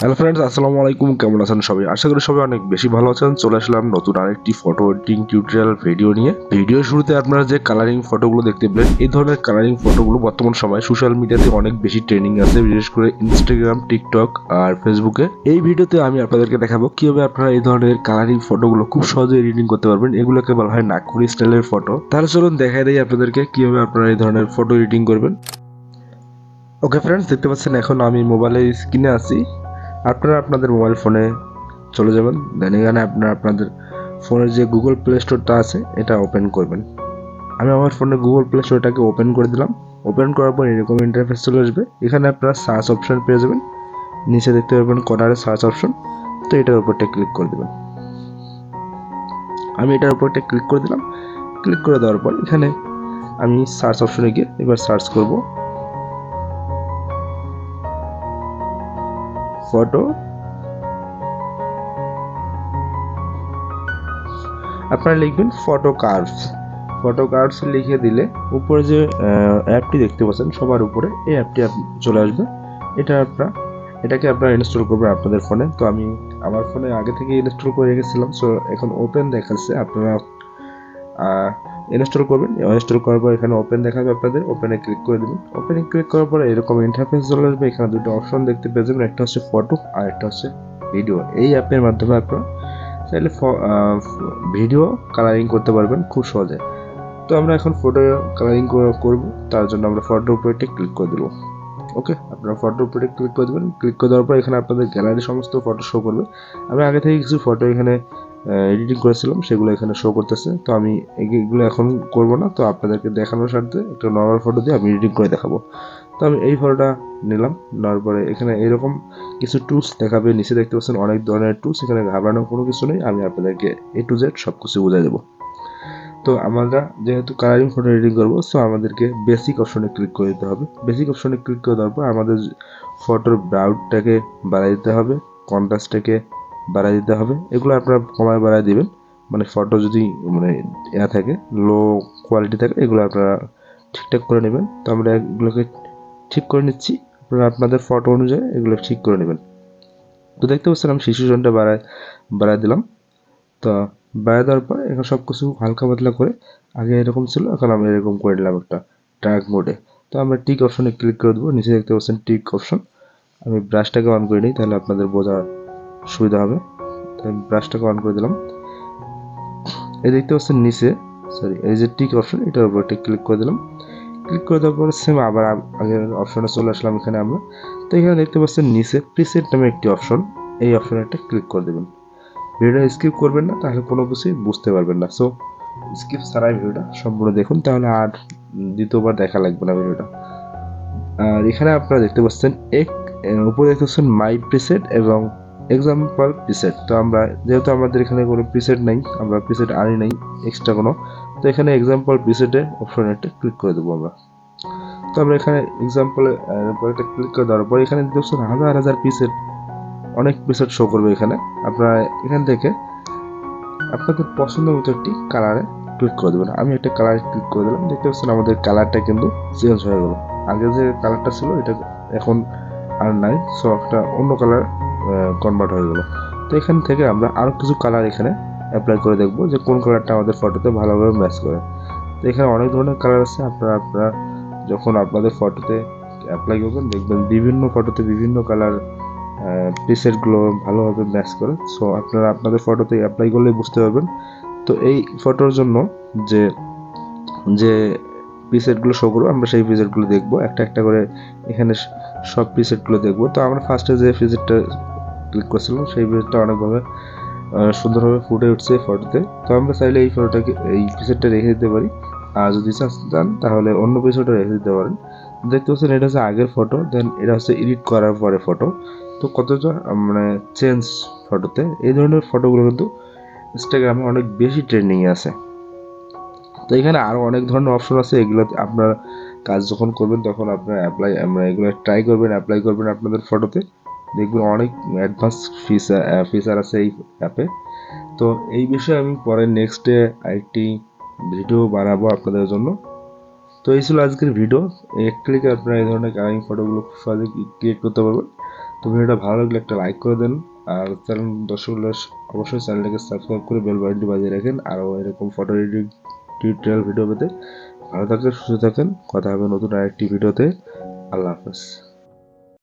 Hello friends আসসালামু আলাইকুম, কেমন আছেন সবাই? আশা করি সবাই অনেক বেশি ভালো আছেন। চলে আসলাম নতুন আরেকটি ফটো এডিটিং টিউটোরিয়াল ভিডিও নিয়ে। ভিডিও শুরুতে আপনারা যে কালারিং ফটোগুলো দেখতে পেলেন, এই ধরনের কালারিং ফটোগুলো বর্তমান সময় সোশ্যাল মিডিয়াতে অনেক বেশি ট্রেনিং আছে, বিশেষ করে ইনস্টাগ্রাম টিকটক আর ফেসবুকে এই ভিডিওতে আমি আপনাদেরকে দেখাবো কীভাবে আপনারা এই ধরনের কালারিং ফটোগুলো খুব সহজে এডিটিং করতে পারবেন। এগুলোকে বলা হয় নাকুরি স্টাইলের ফটো তাহলে চলুন দেখাই দেয় আপনাদেরকে কীভাবে আপনারা এই ধরনের ফটো এডিটিং করবেন। ওকে ফ্রেন্ডস দেখতে পাচ্ছেন এখন আমি মোবাইলের স্ক্রিনে আছি। আপনারা আপনাদের মোবাইল ফোনে চলে যাবেন। দেন এখানে আপনারা আপনাদের ফোনের যে গুগল প্লে স্টোরটা আছে, এটা ওপেন করবেন। আমি আমার ফোনে গুগল প্লে স্টোরটাকে ওপেন করে দিলাম। ওপেন করার পর এরকম ইন্টারফেস চলে আসবে। এখানে আপনারা সার্চ অপশন পেয়ে যাবেন। নিচে দেখতে পারবেন কর্নারে সার্চ অপশন তো এটার উপরটা ক্লিক করে দেবেন। আমি এটার উপরটা ক্লিক করে দিলাম। ক্লিক করে দেওয়ার পর এখানে আমি সার্চ অপশনে গিয়ে এবার সার্চ করব। ফটো আপনারা লিখবেন ফটো কার্ভস ফটো কার্ভস লিখে দিলে উপরে যে অ্যাপটি দেখতে পাচ্ছেন, সবার উপরে এই অ্যাপটি চলে আসবে। এটা আপনারা, এটাকে আপনারা ইনস্টল করবেন আপনাদের ফোনে তো আমি, আমার ফোনে আগে থেকে ইনস্টল করে রেখেছিলাম সো এখন ওপেন দেখাচ্ছে। আপনারা ইনস্টল করবেন। ইনস্টল করার পর এখানে ওপেন দেখাবে আপনাদের। ওপেনে ক্লিক করে দেবেন। ওপেনে ক্লিক করার পরে এরকম ইন্টারফেস চলে আসবে। এখানে দুটো অপশন দেখতে পেয়ে যাবেন। একটা হচ্ছে ফটো আর একটা হচ্ছে ভিডিও এই অ্যাপের মাধ্যমে আপনারা চাইলে ভিডিও কালারিং করতে পারবেন খুব সহজে। তো আমরা এখন ফটো কালারিং করব। তার জন্য আমরা ফটোর উপরে ক্লিক করে দেবো। ওকে আপনারা ফটোর উপরে ক্লিক করে দেবেন। ক্লিক করে দেওয়ার পর এখানে আপনাদের গ্যালারি সমস্ত ফটো শো করবে। আমি আগে থেকে কিছু ফটো এখানে এডিটিং করেছিলাম, সেগুলো এখানে শো করতেছে। তো আমি এগুলো এখন করব না, তো আপনাদেরকে দেখানোর স্বার্থে একটা নর্মাল ফটো দিয়ে আমি এডিটিং করে দেখাবো। তো আমি এই ফটোটা নিলাম, নেওয়ার পরে এখানে এরকম কিছু টুলস দেখাবে নিচে দেখতে পাচ্ছেন অনেক ধরনের টুলস এখানে ঘাবড়ানোর কোনো কিছু নেই, আমি আপনাদেরকে এ টু জেড সব কিছু বুঝাই দেবো। তো আমরা যেহেতু কালারিং ফটো এডিটিং করব সো আমাদেরকে বেসিক অপশনে ক্লিক করে দিতে হবে। বেসিক অপশনে ক্লিক করে দেওয়ার পর আমাদের ফটোর ব্রাউডটাকে বাড়াই দিতে হবে কন্ট্রাস্টটাকে বাড়াই দিতে হবে। এগুলো আপনারা কমায় বাড়াই দিবেন। মানে ফটো যদি মানে ইয়া থাকে লো কোয়ালিটি থাকে, এগুলো আপনারা ঠিকঠাক করে নেবেন। তো আমরা এগুলোকে ঠিক করে নিচ্ছি। আপনারা আপনাদের ফটো অনুযায়ী এগুলো ঠিক করে নেবেন। তো দেখতে পাচ্ছেন আমি শিশু জনটা বাড়ায় বাড়ায় দিলাম। তো বাড়ায় দেওয়ার পর এখন সব কিছু হালকা পাতলা করে আগে এরকম ছিল, এখন আমি এরকম করে নিলাম একটা ট্র্যাক মোডে তো আমরা টিক অপশনে ক্লিক করে দেবো। নিচে দেখতে পাচ্ছেন টিক অপশন আমি ব্রাশটাকে অন করে নিই, তাহলে আপনাদের বোঝা সুবিধা হবে। তাই ব্রাশটাকে অন করে দিলাম। এই দেখতে পাচ্ছেন নিচে সরি এই যে টিক অপশন এটার উপর একটা ক্লিক করে দিলাম। ক্লিক করে দেওয়ার পরে সেম আবার আগের অপশনে চলে আসলাম এখানে আমরা। তো এখানে দেখতে পাচ্ছেন নিচে প্রিসেট নামে একটি অপশন এই অপশনে একটা ক্লিক করে দেবেন। ভিডিওটা স্কিপ করবেন না, তাহলে কোনো কিছুই বুঝতে পারবেন না। সো স্কিপ ছাড়াই ভিডিওটা সম্পূর্ণ দেখুন, তাহলে আর দ্বিতীয়বার দেখা লাগবে না ভিডিওটা। আর এখানে আপনারা দেখতে পাচ্ছেন এক উপরে দেখতে পাচ্ছেন মাই প্রিসেট এবং এক্সাম্পল প্রিসেট তো আমরা, যেহেতু আমাদের এখানে কোনো প্রিসেট নেই, আমরা প্রিসেট আনি নাই এক্সট্রা কোনো, তো এখানে এক্সাম্পল প্রিসেটে অপশন একটা ক্লিক করে দেবো আমরা। তো আমরা এখানে এক্সাম্পলে একটা ক্লিক করে দেওয়ার পর এখানে দেখছেন হাজার হাজার পিসেট অনেক প্রিসেট শো করবে এখানে। আপনারা এখান থেকে আপনাদের পছন্দ মতো একটি কালারে ক্লিক করে দেবেন। আমি একটা কালারে ক্লিক করে দিলাম, দেখতে পাচ্ছেন আমাদের কালারটা কিন্তু চেঞ্জ হয়ে গেল। আগে যে কালারটা ছিল, এটা এখন আর নাই সো একটা অন্য কালার কনভার্ট হয়ে গেল। তো এখান থেকে আমরা আরও কিছু কালার এখানে অ্যাপ্লাই করে দেখব যে কোন কালারটা আমাদের ফটোতে ভালোভাবে ম্যাচ করে। তো এখানে অনেক ধরনের কালার আছে, আপনারা আপনারা যখন আপনাদের ফটোতে অ্যাপ্লাই করবেন, দেখবেন বিভিন্ন ফটোতে বিভিন্ন কালার প্রিসেটগুলো ভালোভাবে ম্যাচ করে। সো আপনারা আপনাদের ফটোতে অ্যাপ্লাই করলে বুঝতে পারবেন। তো এই ফটোর জন্য যে যে প্রিসেটগুলো শো করব, আমরা সেই প্রিসেটগুলো দেখব। একটা একটা করে এখানে সব প্রিসেটগুলো দেখব। তো আমরা ফার্স্টে যে প্রিসেটটা ক্লিক করছিলাম, সেই প্রিসেটটা অনেকভাবে সুন্দরভাবে ফুটে উঠছে ফটোতে তো আমরা চাইলে এই ফটোটাকে এই প্রিসেটটা রেখে দিতে পারি। আর যদি চান তাহলে অন্য প্রিসেটও রেখে দিতে পারেন। দেখতে পাচ্ছেন, এটা হচ্ছে আগের ফটো দেন এটা হচ্ছে এডিট করার পরে ফটো তো কতটা মানে চেঞ্জ ফটোতে এই ধরনের ফটোগুলো কিন্তু ইনস্টাগ্রামে অনেক বেশি ট্রেন্ডিংয়ে আছে। তো এখানে আরও অনেক ধরনের অপশন আছে এগুলো আপনার কাজ যখন করবেন, তখন আপনারা অ্যাপ্লাই আমরা এগুলো ট্রাই করবেন অ্যাপ্লাই করবেন আপনাদের ফটোতে দেখবেন অনেক অ্যাডভান্স ফিচার ফিচার আছে এই অ্যাপে তো এই বিষয়ে আমি পরে নেক্সট আরেকটি ভিডিও বানাবো আপনাদের জন্য। তো এই ছিল আজকের ভিডিও এক ক্লিকে আপনারা এই ধরনের কালারিং ফটোগুলো খুব সহজে ক্রিয়েট করতে পারবেন। তো ভিডিওটা ভালো লাগলে একটা লাইক করে দেন। আর চ্যানেল দর্শক অবশ্যই চ্যানেলটাকে সাবস্ক্রাইব করে বেল বাটনটি বাজিয়ে রাখেন। আরও এরকম ফটো এডিটিং টিউটোরিয়াল ভিডিও পেতে। ভালো থাকেন সুস্থ থাকেন কথা হবে নতুন আরেকটি ভিডিওতে আল্লাহ হাফেজ।